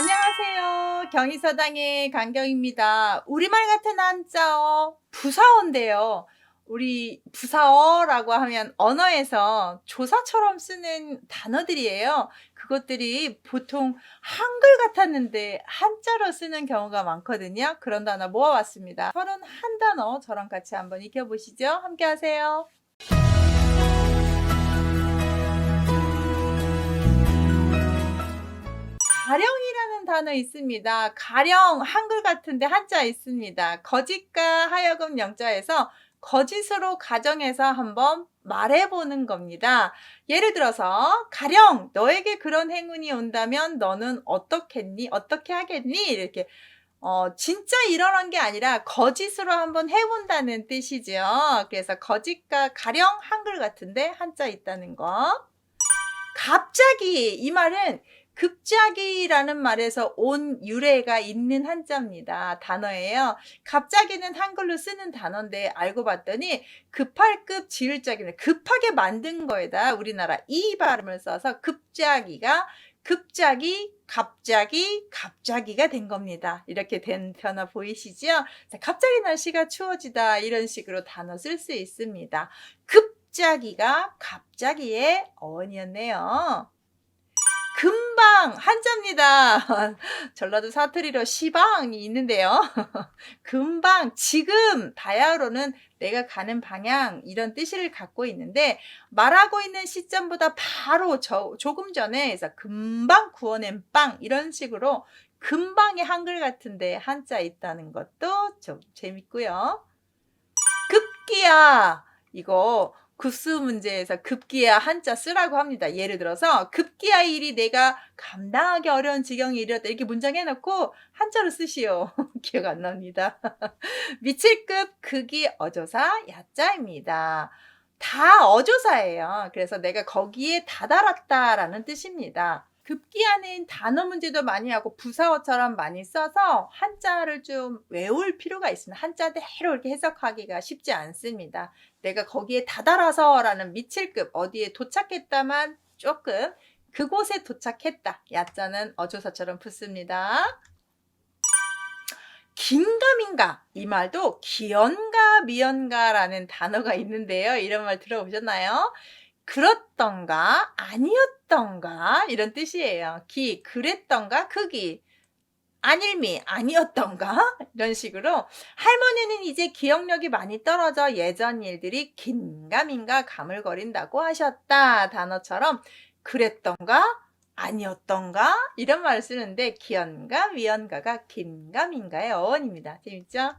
안녕하세요. 경희서당의 강경입니다. 우리말 같은 한자어 부사어인데요. 우리 부사어라고 하면 언어에서 조사처럼 쓰는 단어들이에요. 그것들이 보통 한글 같았는데 한자로 쓰는 경우가 많거든요. 그런 단어 모아봤습니다. 서른 한 단어 저랑 같이 한번 익혀보시죠. 함께 하세요. 가령이라는 단어 있습니다. 가령 한글 같은데 한자 있습니다. 거짓과 하여금 영자에서 거짓으로 가정해서 한번 말해보는 겁니다. 예를 들어서 가령 너에게 그런 행운이 온다면 너는 어떻겠니? 어떻게 하겠니? 이렇게 어, 진짜 일어난 게 아니라 거짓으로 한번 해본다는 뜻이죠. 그래서 거짓과 가령 한글 같은데 한자 있다는 거. 갑자기 이 말은 급작이라는 말에서 온 유래가 있는 한자입니다. 단어예요. 갑자기는 한글로 쓰는 단어인데 알고 봤더니 급할 급 지을 자기는 급하게 만든 거에다 우리나라 이 발음을 써서 급작이가 급작이 갑자기 갑자기가 된 겁니다. 이렇게 된 변화 보이시죠? 자, 갑자기 날씨가 추워지다 이런 식으로 단어 쓸 수 있습니다. 급자기가 갑자기의 어원이었네요. 금방 한자입니다. 전라도 사투리로 시방이 있는데요. 금방 지금 다야로는 내가 가는 방향 이런 뜻을 갖고 있는데 말하고 있는 시점보다 바로 저, 조금 전에 해서 금방 구워낸 빵 이런 식으로 금방의 한글 같은데 한자 있다는 것도 좀 재밌고요. 급기야 이거 급수 문제에서 급기야 한자 쓰라고 합니다. 예를 들어서 급기야 일이 내가 감당하기 어려운 지경에 이르렀다 이렇게 문장 해 놓고 한자로 쓰시오. 기억 안 납니다. 미칠 급 극이 어조사 야자입니다. 다 어조사예요. 그래서 내가 거기에 다다랐다라는 뜻입니다. 급기야는 단어 문제도 많이 하고 부사어처럼 많이 써서 한자를 좀 외울 필요가 있습니다. 한자대로 이렇게 해석하기가 쉽지 않습니다. 내가 거기에 다다라서라는 미칠급 어디에 도착했다만 조금 그곳에 도착했다. 야자는 어조사처럼 붙습니다. 긴가민가 이 말도 기연가 미연가라는 단어가 있는데요. 이런 말 들어보셨나요? 그렇던가 아니었 던가 이런 뜻이에요. 기 그랬던가 크기 아닐미 아니었던가 이런 식으로 할머니는 이제 기억력이 많이 떨어져 예전 일들이 긴가민가 가물거린다고 하셨다 단어처럼 그랬던가 아니었던가 이런 말을 쓰는데 기연가 위연가가 긴가민가의 어원입니다. 재밌죠?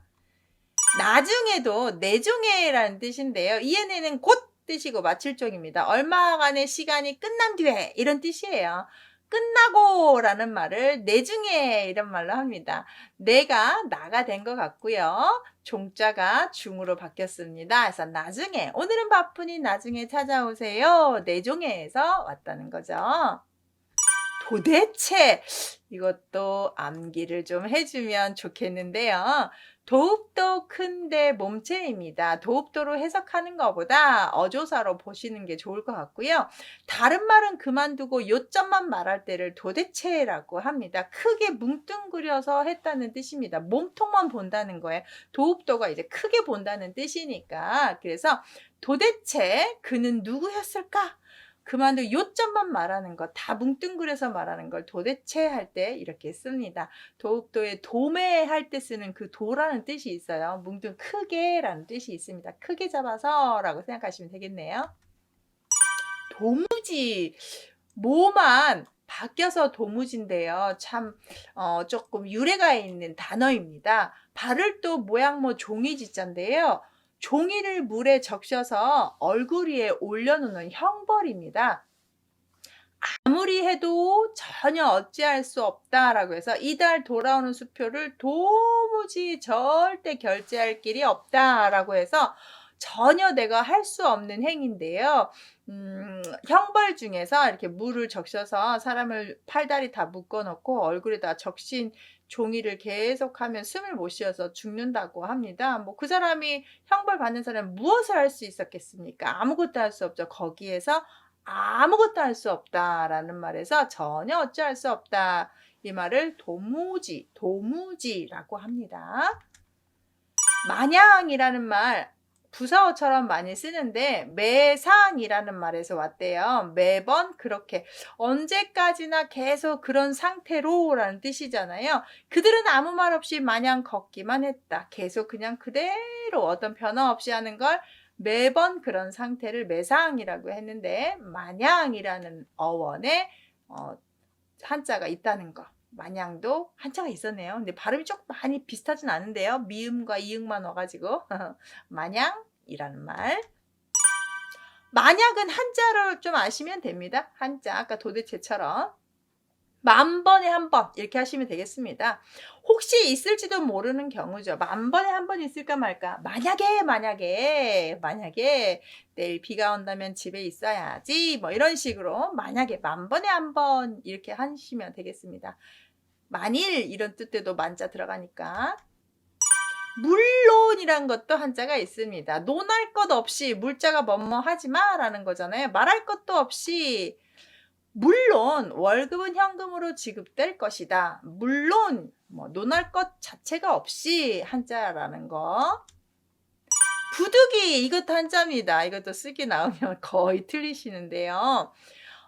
나중에도 내중에라는 뜻인데요. 이해내는 곧 뜻이고 마칠종입니다. 얼마간의 시간이 끝난 뒤에 이런 뜻이에요. 끝나고 라는 말을 내중에 이런 말로 합니다. 내가 나가 된 것 같고요. 종자가 중으로 바뀌었습니다. 그래서 나중에 오늘은 바쁘니 나중에 찾아오세요. 내종에서 왔다는 거죠. 도대체 이것도 암기를 좀 해주면 좋겠는데요. 도읍도 큰데 몸체입니다. 도읍도로 해석하는 것보다 어조사로 보시는 게 좋을 것 같고요. 다른 말은 그만두고 요점만 말할 때를 도대체라고 합니다. 크게 뭉뚱그려서 했다는 뜻입니다. 몸통만 본다는 거예요. 도읍도가 이제 크게 본다는 뜻이니까. 그래서 도대체 그는 누구였을까? 그만두 요점만 말하는 것, 다 뭉뚱그려서 말하는 걸 도대체 할 때 이렇게 씁니다. 도읍도에 도매 할 때 쓰는 그 도라는 뜻이 있어요. 뭉뚱 크게라는 뜻이 있습니다. 크게 잡아서 라고 생각하시면 되겠네요. 도무지 뭐만 바뀌어서 도무지인데요. 참 어, 조금 유래가 있는 단어입니다. 발을 또 모양 뭐 종이 지자인데요. 종이를 물에 적셔서 얼굴 위에 올려놓는 형벌입니다. 아무리 해도 전혀 어찌할 수 없다라고 해서 이달 돌아오는 수표를 도무지 절대 결제할 길이 없다라고 해서 전혀 내가 할 수 없는 행인데요. 음, 형벌 중에서 이렇게 물을 적셔서 사람을 팔다리 다 묶어놓고 얼굴에다 적신 종이를 계속하면 숨을 못 쉬어서 죽는다고 합니다. 뭐 그 사람이 형벌 받는 사람 무엇을 할 수 있었겠습니까? 아무것도 할 수 없죠. 거기에서 아무것도 할 수 없다라는 말에서 전혀 어찌할 수 없다. 이 말을 도무지, 도무지라고 합니다. 마냥이라는 말 부사어처럼 많이 쓰는데 매상이라는 말에서 왔대요. 매번 그렇게 언제까지나 계속 그런 상태로라는 뜻이잖아요. 그들은 아무 말 없이 마냥 걷기만 했다. 계속 그냥 그대로 어떤 변화 없이 하는 걸 매번 그런 상태를 매상이라고 했는데 마냥이라는 어원에 어, 한자가 있다는 거. 마냥도 한자가 있었네요. 근데 발음이 조금 많이 비슷하진 않은데요. 미음과 이응만 와가지고 마냥이라는 말. 만약은 한자를 좀 아시면 됩니다. 한자 아까 도대체처럼 만 번에 한 번 이렇게 하시면 되겠습니다. 혹시 있을지도 모르는 경우죠. 만 번에 한 번 있을까 말까. 만약에 만약에 만약에 내일 비가 온다면 집에 있어야지 뭐 이런 식으로 만약에 만 번에 한 번 이렇게 하시면 되겠습니다. 만일 이런 뜻에도 만자 들어가니까 물론이란 것도 한자가 있습니다. 논할 것 없이 물자가 뭐뭐 하지 마라는 거잖아요. 말할 것도 없이 물론 월급은 현금으로 지급될 것이다. 물론 뭐 논할 것 자체가 없이 한자라는 거. 부득이 이것도 한자입니다. 이것도 쓰기 나오면 거의 틀리시는데요.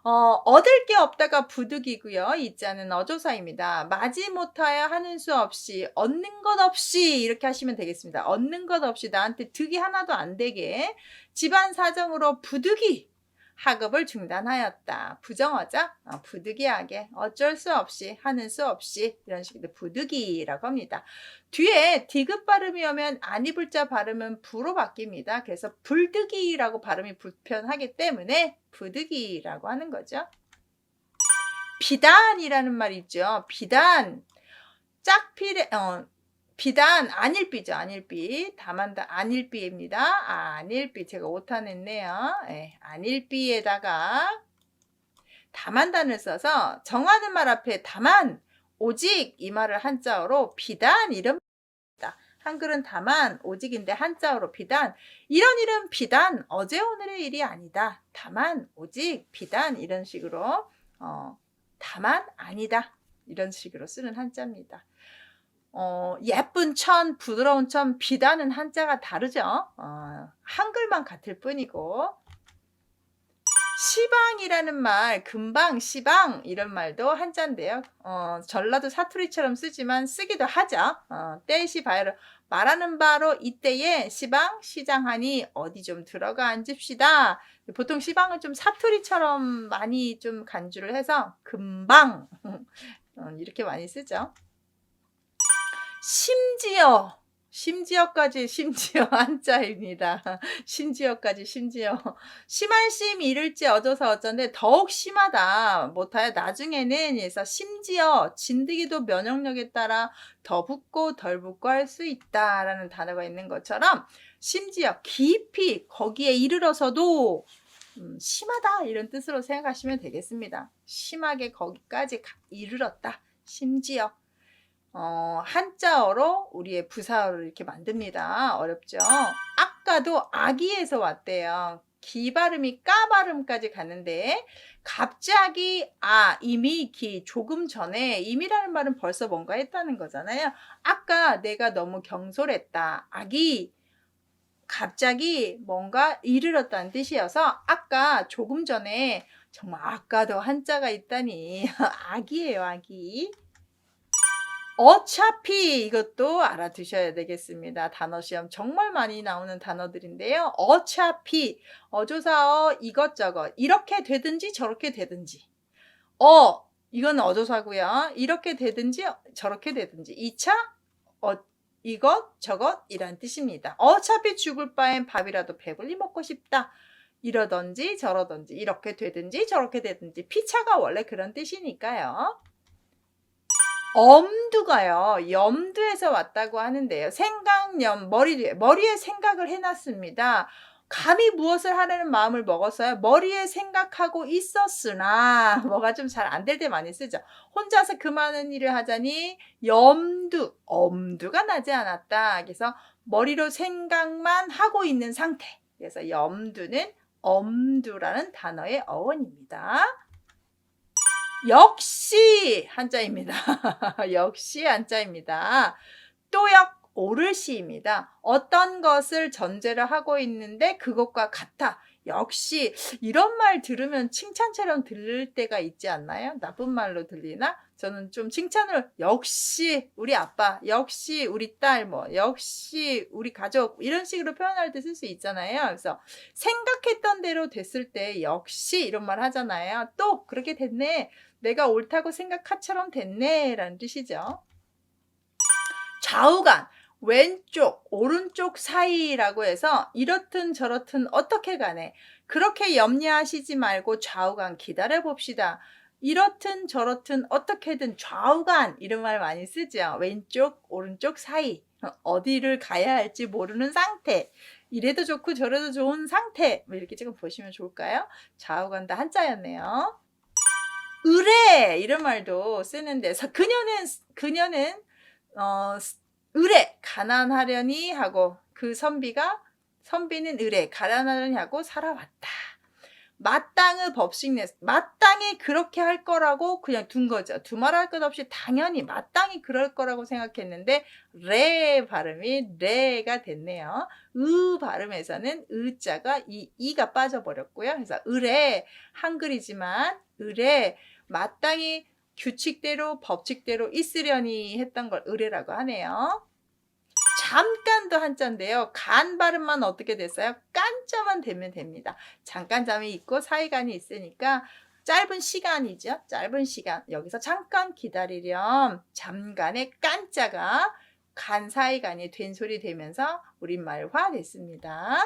어, 얻을 게 없다가 부득이고요. 이 자는 어조사입니다. 마지 못하여 하는 수 없이 얻는 것 없이 이렇게 하시면 되겠습니다. 얻는 것 없이 나한테 득이 하나도 안 되게 집안 사정으로 부득이 학업을 중단하였다. 부정어자 어, 부득이하게 어쩔 수 없이 하는 수 없이 이런 식으로 부득이라고 합니다. 뒤에 디귿 발음이 오면 아니불자 발음은 부로 바뀝니다. 그래서 불득이라고 발음이 불편하기 때문에 부득이라고 하는 거죠. 비단이라는 말 있죠. 비단 짝필에 어, 비단 안일비죠. 안일비. 다만다 안일비입니다. 안일비. 제가 오탄 했네요. 네, 안일비에다가 다만단을 써서 정하는 말 앞에 다만 오직 이 말을 한자어로 비단 이름 한글은 다만 오직인데 한자어로 비단 이런 일은 비단 어제 오늘의 일이 아니다. 다만 오직 비단 이런 식으로 어, 다만 아니다 이런 식으로 쓰는 한자입니다. 어, 예쁜 천, 부드러운 천, 비단은 한자가 다르죠. 어, 한글만 같을 뿐이고. 시방이라는 말, 금방, 시방 이런 말도 한자인데요. 어, 전라도 사투리처럼 쓰지만 쓰기도 하죠. 어, 때시 바로 말하는 바로 이때에 시방, 시장하니 어디 좀 들어가 앉읍시다. 보통 시방은 좀 사투리처럼 많이 좀 간주를 해서 금방 어, 이렇게 많이 쓰죠. 심지어 심지어까지 심지어 한자입니다. 심지어까지 심지어 심할 심 이를지 어져서 어쩐데 더욱 심하다 못하여 나중에는 그래서 심지어 진드기도 면역력에 따라 더 붓고 덜 붓고 할 수 있다라는 단어가 있는 것처럼 심지어 깊이 거기에 이르러서도 음, 심하다 이런 뜻으로 생각하시면 되겠습니다. 심하게 거기까지 이르렀다. 심지어 어, 한자어로 우리의 부사어를 이렇게 만듭니다. 어렵죠? 아까도 아기에서 왔대요. 기 발음이 까 발음까지 가는데 갑자기 아 이미 기 조금 전에 이미라는 말은 벌써 뭔가 했다는 거잖아요. 아까 내가 너무 경솔했다. 아기 갑자기 뭔가 이르렀다는 뜻이어서 아까 조금 전에 정말 아까도 한자가 있다니 아기예요 아기. 어차피 이것도 알아두셔야 되겠습니다. 단어 시험 정말 많이 나오는 단어들인데요. 어차피 어조사어 이것저것 이렇게 되든지 저렇게 되든지 어 이건 어조사고요. 이렇게 되든지 저렇게 되든지 2차 어 이것 저것 이란 뜻입니다. 어차피 죽을 바엔 밥이라도 배불리 먹고 싶다. 이러든지 저러든지 이렇게 되든지 저렇게 되든지 피차가 원래 그런 뜻이니까요. 엄두가요. 염두에서 왔다고 하는데요. 생각염 머리 머리에 생각을 해놨습니다. 감히 무엇을 하려는 마음을 먹었어요. 머리에 생각하고 있었으나 뭐가 좀 잘 안 될 때 많이 쓰죠. 혼자서 그 많은 일을 하자니 염두, 엄두가 나지 않았다. 그래서 머리로 생각만 하고 있는 상태. 그래서 염두는 엄두라는 단어의 어원입니다. 역시 한자입니다. 역시 한자입니다. 또역 오르시입니다. 어떤 것을 전제로 하고 있는데 그것과 같아. 역시 이런 말 들으면 칭찬처럼 들릴 때가 있지 않나요? 나쁜 말로 들리나? 저는 좀 칭찬을 역시 우리 아빠, 역시 우리 딸, 뭐 역시 우리 가족 이런 식으로 표현할 때 쓸 수 있잖아요. 그래서 생각했던 대로 됐을 때 역시 이런 말 하잖아요. 또 그렇게 됐네. 내가 옳다고 생각하처럼 됐네 라는 뜻이죠. 좌우간 왼쪽, 오른쪽 사이라고 해서 이렇든 저렇든 어떻게 가네. 그렇게 염려하시지 말고 좌우간 기다려 봅시다. 이렇든 저렇든 어떻게든 좌우간 이런 말 많이 쓰죠. 왼쪽, 오른쪽 사이. 어디를 가야 할지 모르는 상태. 이래도 좋고 저래도 좋은 상태. 뭐 이렇게 지금 보시면 좋을까요? 좌우간 다 한자였네요. 의뢰 이런 말도 쓰는데 서- 그녀는 그녀는 어 의뢰 가난하려니 하고 그 선비가 선비는 의뢰 가난하려니 하고 살아왔다. 마땅의 법식 내 마땅히 그렇게 할 거라고 그냥 둔 거죠. 두말할 것 없이 당연히 마땅히 그럴 거라고 생각했는데 레 발음이 레가 됐네요. 으 발음에서는 으자가 이 이가 빠져버렸고요. 그래서 의뢰 한글이지만 의뢰 마땅히 규칙대로 법칙대로 있으려니 했던 걸 의뢰라고 하네요. 잠깐도 한자인데요. 간 발음만 어떻게 됐어요? 깐자만 되면 됩니다. 잠깐 잠이 있고 사이간이 있으니까 짧은 시간이죠. 짧은 시간. 여기서 잠깐 기다리렴. 잠깐의 깐자가 간 사이간이 된 소리 되면서 우리말화 됐습니다.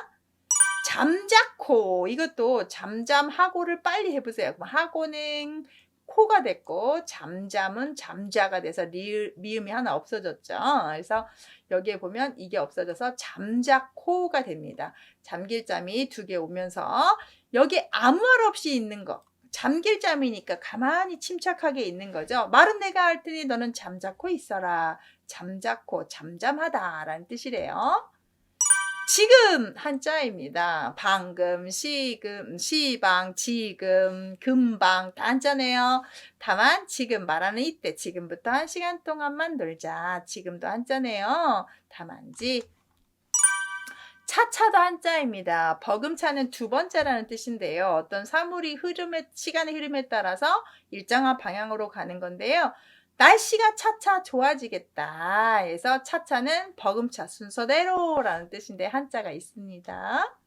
잠자코 이것도 잠잠하고를 빨리 해보세요. 하고는 코가 됐고 잠잠은 잠자가 돼서 리, 미음이 하나 없어졌죠. 그래서 여기에 보면 이게 없어져서 잠자코가 됩니다. 잠길 잠이 두 개 오면서 여기 아무 말 없이 있는 거. 잠길 잠이니까 가만히 침착하게 있는 거죠. 말은 내가 할 테니 너는 잠자코 있어라. 잠자코, 잠잠하다라는 뜻이래요. 지금 한자입니다. 방금, 시금, 시방, 지금, 금방 다 한자네요. 다만 지금 말하는 이때 지금부터 한 시간 동안만 놀자. 지금도 한자네요. 다만지 차차도 한자입니다. 버금차는 두 번째라는 뜻인데요. 어떤 사물이 흐름에 시간의 흐름에 따라서 일정한 방향으로 가는 건데요. 날씨가 차차 좋아지겠다. 그래서 차차는 버금차 순서대로라는 뜻인데 한자가 있습니다.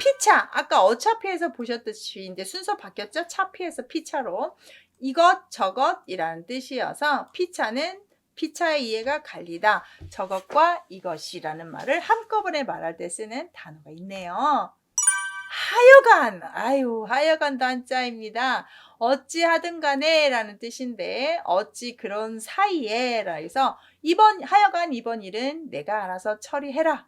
피차 아까 어차피에서 보셨듯이 이제 순서 바뀌었죠? 차피에서 피차로 이것 저것이라는 뜻이어서 피차는 피차의 이해가 갈리다. 저것과 이것이라는 말을 한꺼번에 말할 때 쓰는 단어가 있네요. 하여간, 아유, 하여간도 한자입니다. 어찌하든 간에 라는 뜻인데, 어찌 그런 사이에 라 해서, 이번, 하여간 이번 일은 내가 알아서 처리해라.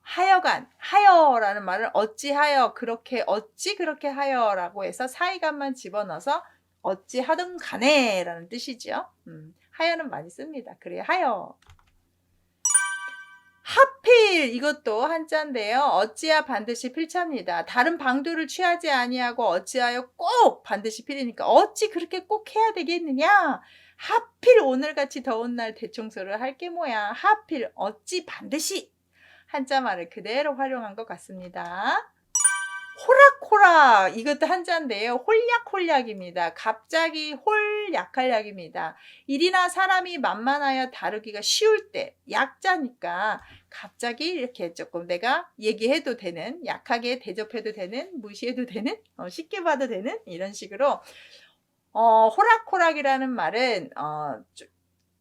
하여간, 하여라는 말을 어찌하여, 그렇게, 어찌 그렇게 하여라고 해서 사이간만 집어넣어서 어찌하든 간에 라는 뜻이죠. 음, 하여는 많이 씁니다. 그래, 하여. 하필 이것도 한자인데요. 어찌야 반드시 필차입니다. 다른 방도를 취하지 아니하고 어찌하여 꼭 반드시 필이니까 어찌 그렇게 꼭 해야 되겠느냐? 하필 오늘같이 더운 날 대청소를 할 게 뭐야? 하필 어찌 반드시 한자 말을 그대로 활용한 것 같습니다. 호락호락 이것도 한자인데요. 홀약홀약입니다. 갑자기 홀약할 약입니다. 일이나 사람이 만만하여 다루기가 쉬울 때 약자니까 갑자기 이렇게 조금 내가 얘기해도 되는 약하게 대접해도 되는 무시해도 되는 어, 쉽게 봐도 되는 이런 식으로 어, 호락호락이라는 말은 어, 좀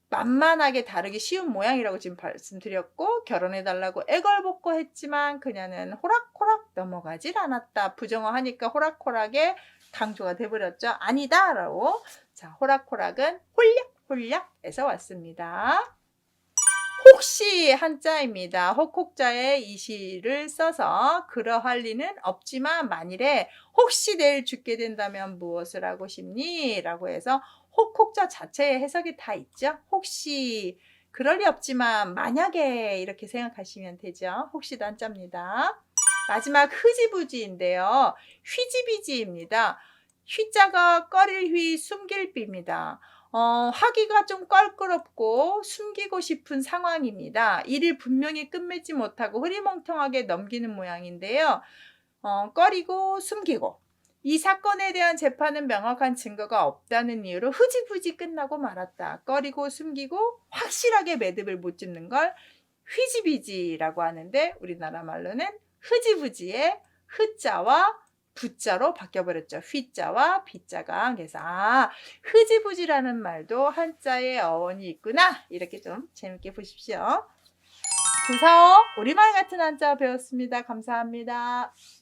만만하게 다루기 쉬운 모양이라고 지금 말씀드렸고 결혼해달라고 애걸복고 했지만 그녀는 호락호락 넘어가질 않았다. 부정어 하니까 호락호락에 강조가 돼버렸죠. 아니다라고. 자, 호락호락은 홀약 홀약에서 왔습니다. 혹시 한자입니다. 혹혹자에 이 시를 써서 그러할 리는 없지만 만일에 혹시 내일 죽게 된다면 무엇을 하고 싶니? 라고 해서 혹혹자 자체의 해석이 다 있죠. 혹시 그럴 리 없지만 만약에 이렇게 생각하시면 되죠. 혹시도 한자입니다. 마지막 흐지부지인데요. 휘지비지입니다. 휘자가 꺼릴 휘 숨길 삐입니다. 어, 하기가 좀 껄끄럽고 숨기고 싶은 상황입니다. 일을 분명히 끝맺지 못하고 흐리멍텅하게 넘기는 모양인데요. 어, 꺼리고 숨기고 이 사건에 대한 재판은 명확한 증거가 없다는 이유로 흐지부지 끝나고 말았다. 꺼리고 숨기고 확실하게 매듭을 못 짚는 걸 휘지비지라고 하는데 우리나라 말로는 흐지부지의 흐자와 부자로 바뀌어버렸죠. 휘자와 비자가. 그래서 아 흐지부지라는 말도 한자의 어원이 있구나. 이렇게 좀 재밌게 보십시오. 부사어 우리말 같은 한자 배웠습니다. 감사합니다.